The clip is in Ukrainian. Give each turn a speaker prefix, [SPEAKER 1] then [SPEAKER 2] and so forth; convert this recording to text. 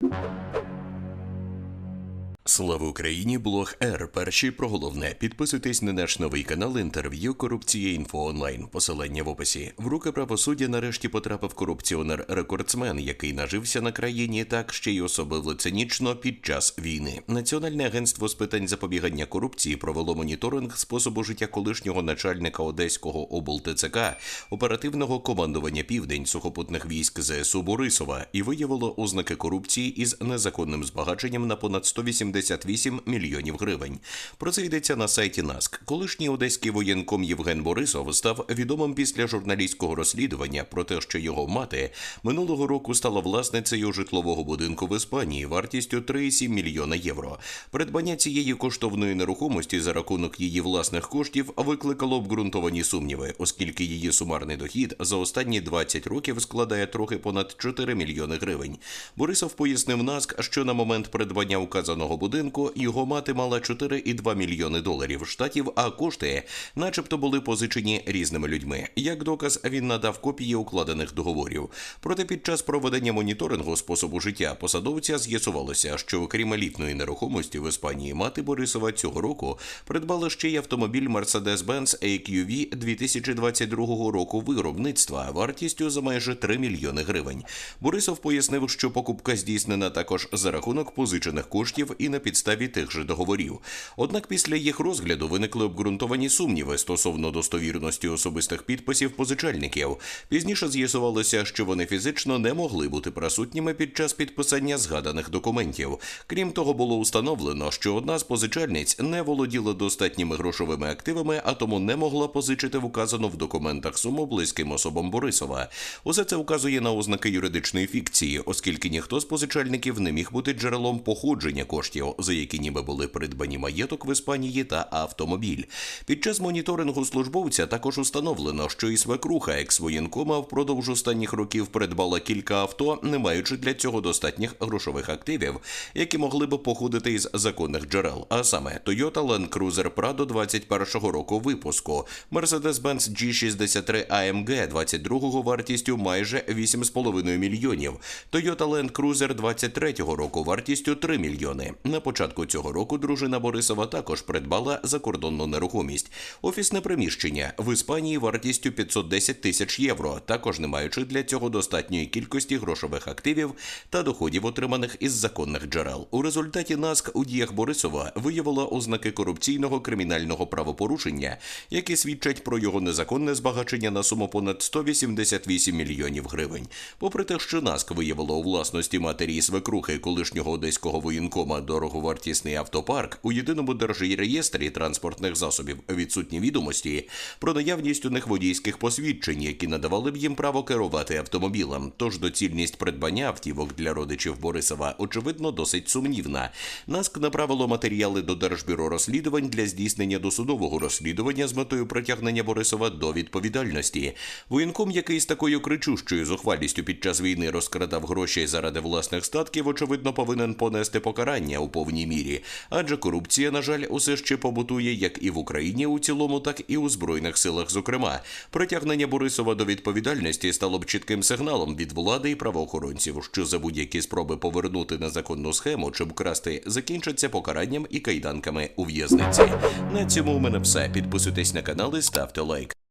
[SPEAKER 1] you Слава Україні! Блог Р. Перший про головне. Підписуйтесь на наш новий канал інтерв'ю Корупція інфо онлайн. Посилання в описі. В руки правосуддя нарешті потрапив корупціонер-рекордсмен, який нажився на країні так ще й особливо цинічно під час війни. Національне агентство з питань запобігання корупції провело моніторинг способу життя колишнього начальника Одеського облТЦК, оперативного командування Південь сухопутних військ ЗСУ Борисова і виявило ознаки корупції із незаконним збагаченням на понад 188 мільйонів гривень. Про це йдеться на сайті НАСК. Колишній одеський воєнком Євген Борисов став відомим після журналістського розслідування про те, що його мати минулого року стала власницею житлового будинку в Іспанії вартістю 3,7 мільйона євро. Придбання цієї коштовної нерухомості за рахунок її власних коштів викликало обґрунтовані сумніви, оскільки її сумарний дохід за останні 20 років складає трохи понад 4 мільйони гривень. Борисов пояснив НАСК, що на момент придбання указаного будинку його мати мала 4,2 мільйони доларів штатів, а кошти, начебто, були позичені різними людьми. Як доказ, він надав копії укладених договорів. Проте під час проведення моніторингу способу життя посадовця з'ясувалося, що окрім елітної нерухомості в Іспанії, мати Борисова цього року придбала ще й автомобіль Mercedes-Benz AQV 2022 року виробництва вартістю за майже 3 мільйони гривень. Борисов пояснив, що покупка здійснена також за рахунок позичених коштів і на підставі тих же договорів. Однак після їх розгляду виникли обґрунтовані сумніви стосовно достовірності особистих підписів позичальників. Пізніше з'ясувалося, що вони фізично не могли бути присутніми під час підписання згаданих документів. Крім того, було установлено, що одна з позичальниць не володіла достатніми грошовими активами, а тому не могла позичити вказану в документах суму близьким особам Борисова. Усе це вказує на ознаки юридичної фікції, оскільки ніхто з позичальників не міг бути джерелом походження коштів, за які ніби були придбані маєток в Іспанії та автомобіль. Під час моніторингу службовця також установлено, що і свекруха екс-воєнкома впродовж останніх років придбала кілька авто, не маючи для цього достатніх грошових активів, які могли б походити із законних джерел, а саме Toyota Land Cruiser Prado 21 року випуску, Mercedes-Benz G63 AMG 22 вартістю майже 8,5 мільйонів, Toyota Land Cruiser 23 року вартістю 3 мільйони. Початку цього року дружина Борисова також придбала закордонну нерухомість, офісне приміщення в Іспанії вартістю 510 тисяч євро, також не маючи для цього достатньої кількості грошових активів та доходів, отриманих із законних джерел. У результаті НАСК у діях Борисова виявила ознаки корупційного кримінального правопорушення, які свідчать про його незаконне збагачення на суму понад 188 мільйонів гривень. Попри те, що НАСК виявило у власності матері свекрухи колишнього одеського воєнкома дороговартісний автопарк у єдиному держреєстрі транспортних засобів відсутні відомості про наявність у них водійських посвідчень, які надавали б їм право керувати автомобілем. Тож доцільність придбання автівок для родичів Борисова очевидно досить сумнівна. НАСК направило матеріали до Держбюро розслідувань для здійснення досудового розслідування з метою притягнення Борисова до відповідальності. Воєнком, який з такою кричущою зухвалістю під час війни розкрадав гроші заради власних статків, очевидно, повинен понести покарання у повній мірі, адже корупція, на жаль, усе ще побутує як і в Україні у цілому, так і у збройних силах. Зокрема, притягнення Борисова до відповідальності стало б чітким сигналом від влади і правоохоронців, що за будь-які спроби повернути незаконну схему чи вкрасти закінчаться покаранням і кайданками у в'язниці. На цьому у мене все. Підписуйтесь на канал і ставте лайк.